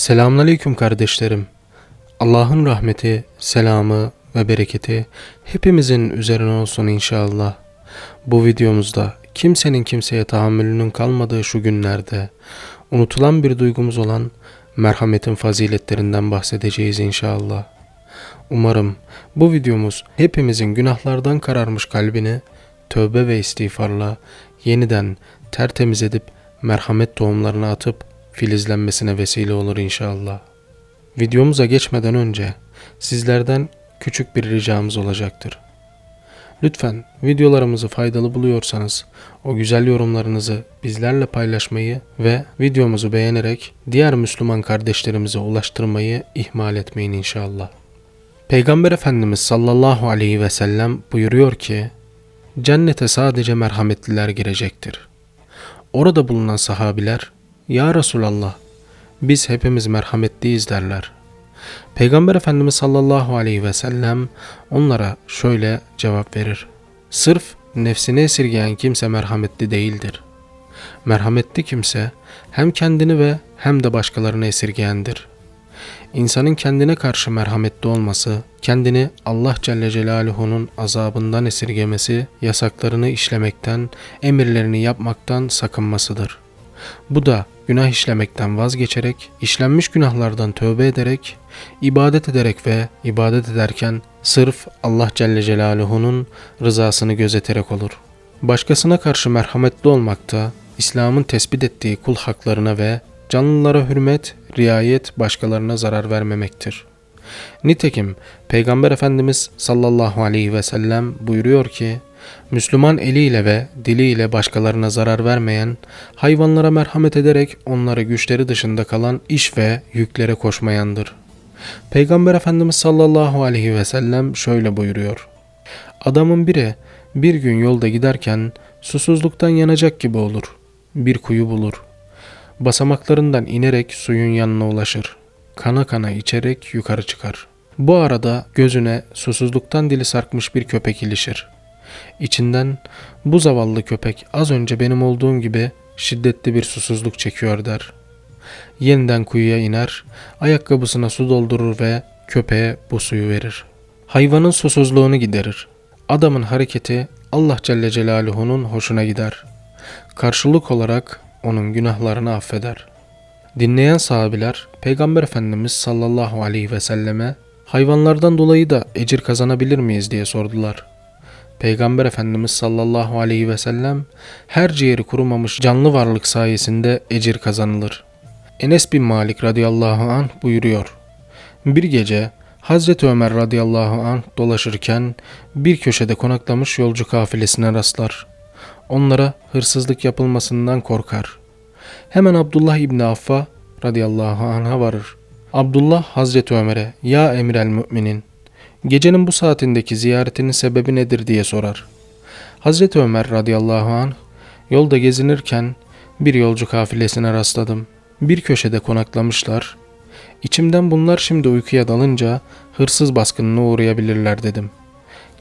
Selamünaleyküm kardeşlerim. Allah'ın rahmeti, selamı ve bereketi hepimizin üzerine olsun inşallah. Bu videomuzda kimsenin kimseye tahammülünün kalmadığı şu günlerde unutulan bir duygumuz olan merhametin faziletlerinden bahsedeceğiz inşallah. Umarım bu videomuz hepimizin günahlardan kararmış kalbini tövbe ve istiğfarla yeniden tertemiz edip merhamet tohumlarını atıp filizlenmesine vesile olur inşallah. Videomuza geçmeden önce sizlerden küçük bir ricamız olacaktır. Lütfen videolarımızı faydalı buluyorsanız o güzel yorumlarınızı bizlerle paylaşmayı ve videomuzu beğenerek diğer Müslüman kardeşlerimize ulaştırmayı ihmal etmeyin inşallah. Peygamber Efendimiz sallallahu aleyhi ve sellem buyuruyor ki, Cennete sadece merhametliler girecektir. Orada bulunan sahabiler, Ya Resulallah, biz hepimiz merhametliyiz derler. Peygamber Efendimiz sallallahu aleyhi ve sellem onlara şöyle cevap verir. Sırf nefsini esirgeyen kimse merhametli değildir. Merhametli kimse hem kendini ve hem de başkalarını esirgeyendir. İnsanın kendine karşı merhametli olması, kendini Allah Celle Celaluhu'nun azabından esirgemesi, yasaklarını işlemekten, emirlerini yapmaktan sakınmasıdır. Bu da günah işlemekten vazgeçerek, işlenmiş günahlardan tövbe ederek, ibadet ederek ve ibadet ederken sırf Allah Celle Celaluhu'nun rızasını gözeterek olur. Başkasına karşı merhametli olmakta, İslam'ın tespit ettiği kul haklarına ve canlılara hürmet, riayet, başkalarına zarar vermemektir. Nitekim Peygamber Efendimiz sallallahu aleyhi ve sellem buyuruyor ki, Müslüman eliyle ve diliyle başkalarına zarar vermeyen, hayvanlara merhamet ederek onları güçleri dışında kalan iş ve yüklere koşmayandır. Peygamber Efendimiz sallallahu aleyhi ve sellem şöyle buyuruyor. Adamın biri bir gün yolda giderken susuzluktan yanacak gibi olur. Bir kuyu bulur. Basamaklarından inerek suyun yanına ulaşır. Kana kana içerek yukarı çıkar. Bu arada gözüne susuzluktan dili sarkmış bir köpek ilişir. İçinden bu zavallı köpek az önce benim olduğum gibi şiddetli bir susuzluk çekiyor der. Yeniden kuyuya iner, ayakkabısına su doldurur ve köpeğe bu suyu verir. Hayvanın susuzluğunu giderir. Adamın hareketi Allah Celle Celaluhu'nun hoşuna gider. Karşılık olarak onun günahlarını affeder. Dinleyen sahabiler Peygamber Efendimiz sallallahu aleyhi ve selleme hayvanlardan dolayı da ecir kazanabilir miyiz diye sordular. Peygamber Efendimiz sallallahu aleyhi ve sellem her ciğeri kurumamış canlı varlık sayesinde ecir kazanılır. Enes bin Malik radıyallahu anh buyuruyor. Bir gece Hazreti Ömer radıyallahu anh dolaşırken bir köşede konaklamış yolcu kafilesine rastlar. Onlara hırsızlık yapılmasından korkar. Hemen Abdullah İbni Affa radıyallahu anh'a varır. Abdullah Hazreti Ömer'e ya emir el müminin gecenin bu saatindeki ziyaretinin sebebi nedir diye sorar. Hazreti Ömer radıyallahu anh yolda gezinirken bir yolcu kafilesine rastladım. Bir köşede konaklamışlar. İçimden bunlar şimdi uykuya dalınca hırsız baskınına uğrayabilirler dedim.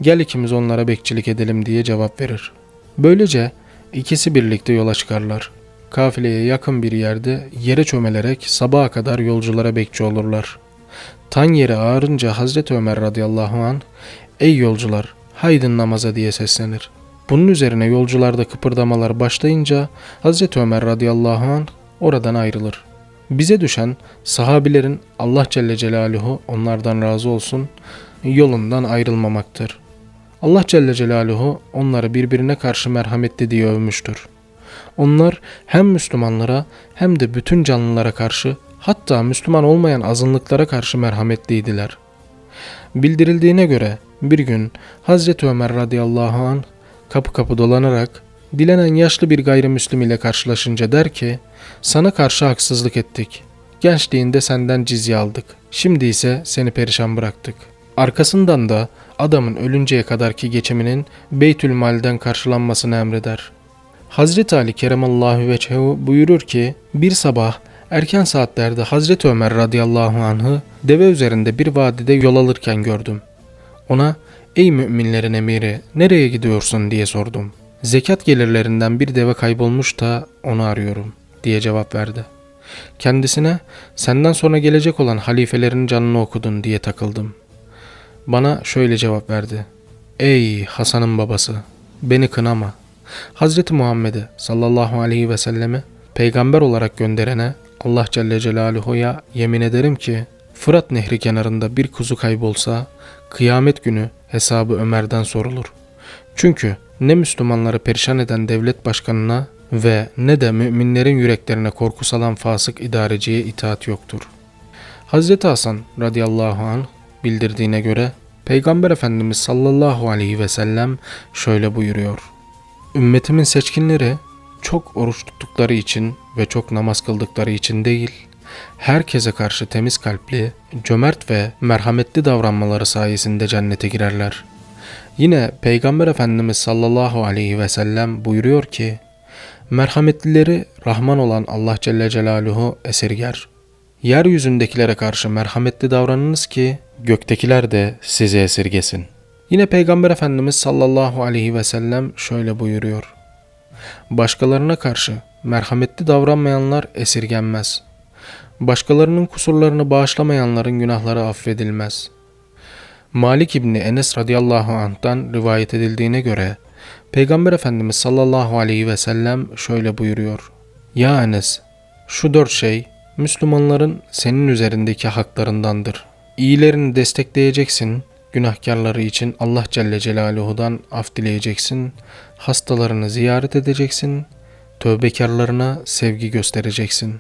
Gel ikimiz onlara bekçilik edelim diye cevap verir. Böylece ikisi birlikte yola çıkarlar. Kafileye yakın bir yerde yere çömelerek sabaha kadar yolculara bekçi olurlar. Tan yeri ağarınca Hazreti Ömer radıyallahu an ''Ey yolcular, haydın namaza'' diye seslenir. Bunun üzerine yolcularda kıpırdamalar başlayınca Hazreti Ömer radıyallahu an oradan ayrılır. Bize düşen sahabilerin Allah Celle Celaluhu onlardan razı olsun yolundan ayrılmamaktır. Allah Celle Celaluhu onları birbirine karşı merhametli diye övmüştür. Onlar hem Müslümanlara hem de bütün canlılara karşı hatta Müslüman olmayan azınlıklara karşı merhametliydiler. Bildirildiğine göre bir gün Hazreti Ömer radıyallahu an kapı kapı dolanarak dilenen yaşlı bir gayrimüslim ile karşılaşınca der ki sana karşı haksızlık ettik. Gençliğinde senden cizye aldık. Şimdi ise seni perişan bıraktık. Arkasından da adamın ölünceye kadarki geçiminin Beytülmal'den karşılanmasını emreder. Hazreti Ali Keremallahu Veçhehu buyurur ki bir sabah erken saatlerde Hazreti Ömer radıyallahu anh'ı deve üzerinde bir vadide yol alırken gördüm. Ona ey müminlerin emiri nereye gidiyorsun diye sordum. Zekat gelirlerinden bir deve kaybolmuş da onu arıyorum diye cevap verdi. Kendisine senden sonra gelecek olan halifelerin canını okudun diye takıldım. Bana şöyle cevap verdi. Ey Hasan'ın babası, beni kınama. Hazreti Muhammed'e sallallahu aleyhi ve selleme peygamber olarak gönderene Allah Celle Celaluhu'ya yemin ederim ki Fırat Nehri kenarında bir kuzu kaybolsa kıyamet günü hesabı Ömer'den sorulur. Çünkü ne Müslümanları perişan eden devlet başkanına ve ne de müminlerin yüreklerine korku salan fasık idareciye itaat yoktur. Hazreti Hasan radıyallahu anh bildirdiğine göre Peygamber Efendimiz sallallahu aleyhi ve sellem şöyle buyuruyor. Ümmetimin seçkinleri çok oruç tuttukları için ve çok namaz kıldıkları için değil, herkese karşı temiz kalpli, cömert ve merhametli davranmaları sayesinde cennete girerler. Yine Peygamber Efendimiz sallallahu aleyhi ve sellem buyuruyor ki, merhametlileri Rahman olan Allah Celle Celaluhu esirger. Yeryüzündekilere karşı merhametli davranınız ki göktekiler de sizi esirgesin. Yine Peygamber Efendimiz sallallahu aleyhi ve sellem şöyle buyuruyor. Başkalarına karşı merhametli davranmayanlar esirgenmez. Başkalarının kusurlarını bağışlamayanların günahları affedilmez. Malik İbni Enes radıyallahu anh'tan rivayet edildiğine göre Peygamber Efendimiz sallallahu aleyhi ve sellem şöyle buyuruyor. Ya Enes, şu dört şey Müslümanların senin üzerindeki haklarındandır. İyilerini destekleyeceksin, günahkarları için Allah Celle Celaluhu'dan af dileyeceksin, hastalarını ziyaret edeceksin, tövbekarlarına sevgi göstereceksin.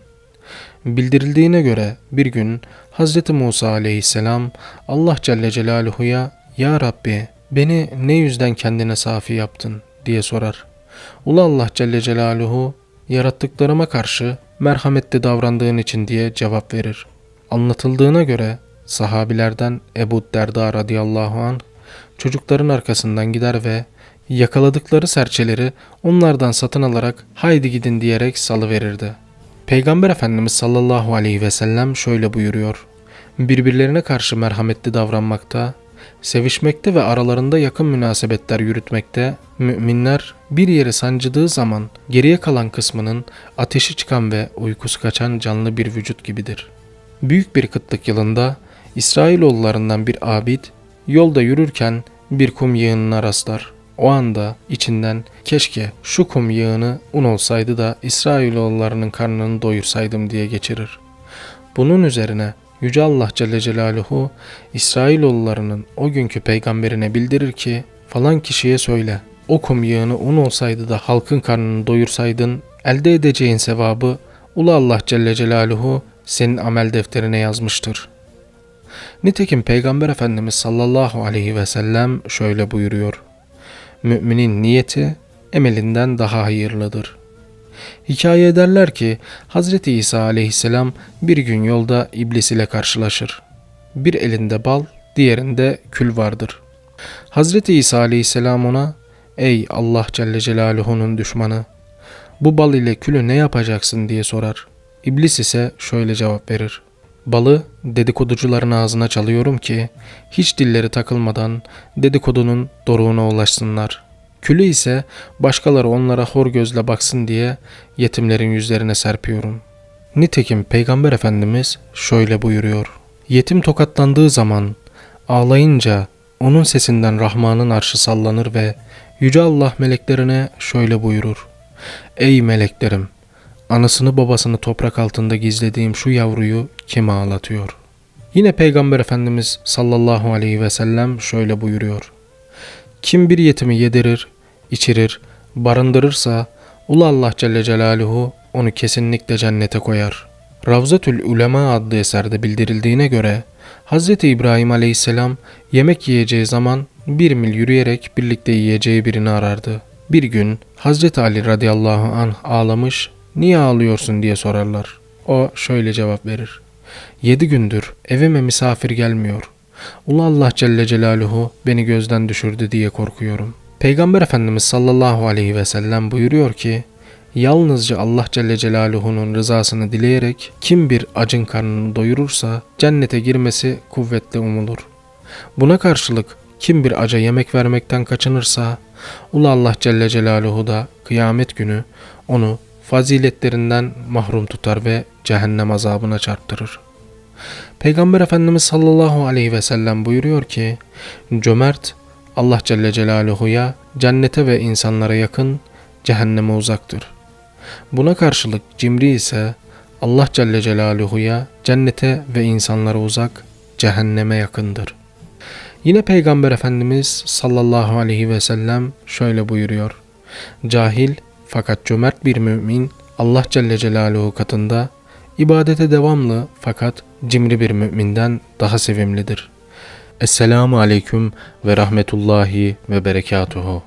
Bildirildiğine göre bir gün Hz. Musa aleyhisselam Allah Celle Celaluhu'ya Ya Rabbi beni ne yüzden kendine safi yaptın diye sorar. Ula Allah Celle Celaluhu yarattıklarıma karşı merhametli davrandığın için diye cevap verir. Anlatıldığına göre sahabilerden Ebu Derda radıyallahu anh çocukların arkasından gider ve yakaladıkları serçeleri onlardan satın alarak haydi gidin diyerek salıverirdi. Peygamber Efendimiz sallallahu aleyhi ve sellem şöyle buyuruyor. Birbirlerine karşı merhametli davranmakta, sevişmekte ve aralarında yakın münasebetler yürütmekte müminler bir yeri sancıdığı zaman geriye kalan kısmının ateşi çıkan ve uykusu kaçan canlı bir vücut gibidir. Büyük bir kıtlık yılında İsrailoğullarından bir abid yolda yürürken bir kum yığınına rastlar. O anda içinden keşke şu kum yığını un olsaydı da İsrailoğullarının karnını doyursaydım diye geçirir. Bunun üzerine Yüce Allah Celle Celaluhu İsrailoğullarının o günkü peygamberine bildirir ki falan kişiye söyle o kum yığını un olsaydı da halkın karnını doyursaydın elde edeceğin sevabı Ulu Allah Celle Celaluhu senin amel defterine yazmıştır. Nitekim Peygamber Efendimiz sallallahu aleyhi ve sellem şöyle buyuruyor. Müminin niyeti emelinden daha hayırlıdır. Hikaye ederler ki Hazreti İsa aleyhisselam bir gün yolda iblis ile karşılaşır. Bir elinde bal, diğerinde kül vardır. Hazreti İsa aleyhisselam ona Ey Allah Celle Celaluhu'nun düşmanı! Bu bal ile külü ne yapacaksın diye sorar. İblis ise şöyle cevap verir. Balı dedikoducuların ağzına çalıyorum ki hiç dilleri takılmadan dedikodunun doruğuna ulaşsınlar. Külü ise başkaları onlara hor gözle baksın diye yetimlerin yüzlerine serpiyorum. Nitekim Peygamber Efendimiz şöyle buyuruyor. Yetim tokatlandığı zaman ağlayınca onun sesinden Rahman'ın arşı sallanır ve Yüce Allah meleklerine şöyle buyurur. Ey meleklerim! Anasını babasını toprak altında gizlediğim şu yavruyu kim ağlatıyor? Yine Peygamber Efendimiz sallallahu aleyhi ve sellem şöyle buyuruyor. Kim bir yetimi yedirir, içirir, barındırırsa Ulu Allah Celle Celaluhu onu kesinlikle cennete koyar. Ravzatül Ulema adlı eserde bildirildiğine göre Hz. İbrahim aleyhisselam yemek yiyeceği zaman bir mil yürüyerek birlikte yiyeceği birini arardı. Bir gün Hz. Ali radıyallahu anh ağlamış, niye ağlıyorsun diye sorarlar. O şöyle cevap verir. Yedi gündür evime misafir gelmiyor. Ulu Allah Celle Celaluhu beni gözden düşürdü diye korkuyorum. Peygamber Efendimiz sallallahu aleyhi ve sellem buyuruyor ki, Yalnızca Allah Celle Celaluhu'nun rızasını dileyerek kim bir acın karnını doyurursa cennete girmesi kuvvetle umulur. Buna karşılık kim bir aca yemek vermekten kaçınırsa Ulu Allah Celle Celaluhu da kıyamet günü onu faziletlerinden mahrum tutar ve cehennem azabına çarptırır. Peygamber Efendimiz sallallahu aleyhi ve sellem buyuruyor ki, cömert Allah Celle Celaluhu'ya cennete ve insanlara yakın, cehenneme uzaktır. Buna karşılık cimri ise Allah Celle Celaluhu'ya cennete ve insanlara uzak, cehenneme yakındır. Yine Peygamber Efendimiz sallallahu aleyhi ve sellem şöyle buyuruyor. Cahil fakat cömert bir mümin Allah Celle Celaluhu katında ibadete devamlı fakat cimri bir müminden daha sevimlidir. Esselamu aleyküm ve rahmetullahi ve berekatuhu.